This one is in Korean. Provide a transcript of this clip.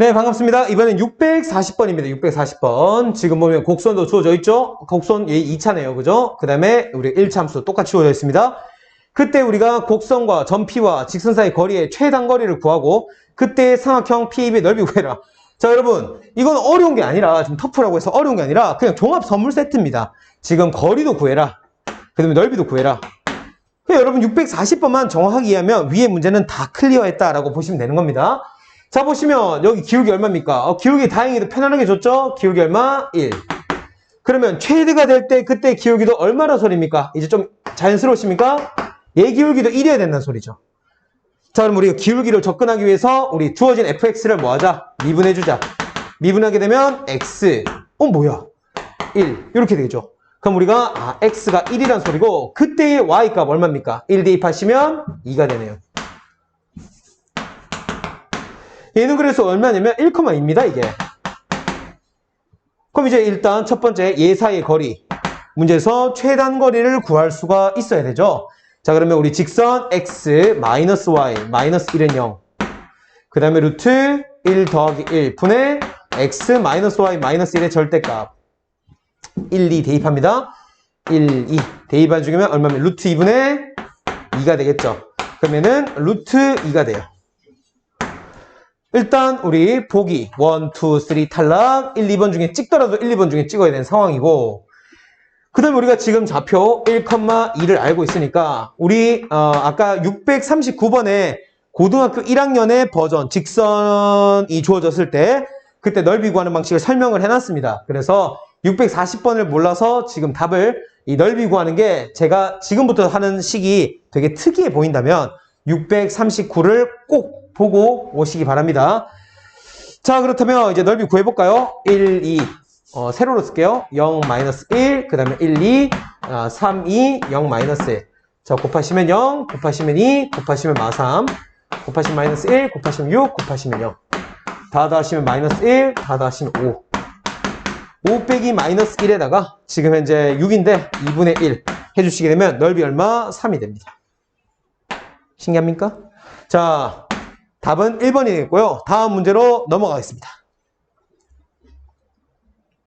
네, 반갑습니다. 이번엔 640번입니다. 640번. 지금 보면 곡선도 주어져 있죠? 곡선 얘 2차네요. 그죠? 그 다음에 우리 1참수 똑같이 주어져 있습니다. 그때 우리가 곡선과 점피와 직선 사이 거리의 최단 거리를 구하고 그때의 삼각형 PAB의 넓이 구해라. 자, 여러분. 이건 어려운 게 아니라 좀 터프라고 해서 어려운 게 아니라 그냥 종합 선물 세트입니다. 지금 거리도 구해라. 그 다음에 넓이도 구해라. 그냥 여러분 640번만 정확하게 이해하면 위에 문제는 다 클리어했다라고 보시면 되는 겁니다. 자 보시면 여기 기울기 얼마입니까? 어, 기울기 다행히도 편안하게 줬죠? 기울기 얼마? 1. 그러면 최대가 될 때 그때 기울기도 얼마나 소리입니까? 이제 좀 자연스러우십니까? 얘 기울기도 1이어야 된다는 소리죠. 자 그럼 우리가 기울기를 접근하기 위해서 우리 주어진 fx를 뭐 하자? 미분해주자. 미분하게 되면 x. 어 뭐야? 1. 이렇게 되죠. 그럼 우리가 아, x가 1이란 소리고 그때의 y값 얼마입니까? 1 대입하시면 2가 되네요. 얘는 그래서 얼마냐면 1,2입니다, 이게. 그럼 이제 일단 첫 번째 예사의 거리. 문제에서 최단 거리를 구할 수가 있어야 되죠. 자, 그러면 우리 직선 x 마이너스 y 마이너스 1은 0. 그 다음에 루트 1 더하기 1 분의 x 마이너스 y 마이너스 1의 절대값. 1, 2 대입합니다. 1, 2 대입한 중이면 얼마면 루트 2분의 2가 되겠죠. 그러면은 루트 2가 돼요. 일단 우리 보기. 1, 2, 3 탈락. 1, 2번 중에 찍더라도 1, 2번 중에 찍어야 되는 상황이고. 그 다음에 우리가 지금 좌표 1,2를 알고 있으니까 우리 어, 아까 639번에 고등학교 1학년의 버전 직선이 주어졌을 때 그때 넓이 구하는 방식을 설명을 해놨습니다. 그래서 640번을 몰라서 지금 답을 이 넓이 구하는 게 제가 지금부터 하는 식이 되게 특이해 보인다면 639를 꼭 보고 오시기 바랍니다. 자, 그렇다면 이제 넓이 구해볼까요? 1, 2. 어, 세로로 쓸게요. 0, 마이너스 1. 그 다음에 1, 2. 아, 3, 2. 0, 마이너스 1. 저 곱하시면 0, 곱하시면 2, 곱하시면 마 3. 곱하시면 마이너스 1, 곱하시면 6, 곱하시면 0. 다 더하시면 마이너스 1, 다 더하시면 5. 5 빼기 마이너스 1에다가 지금 현재 6인데 2분의 1 해주시게 되면 넓이 얼마? 3이 됩니다. 신기합니까? 자, 답은 1번이 되겠고요. 다음 문제로 넘어가겠습니다.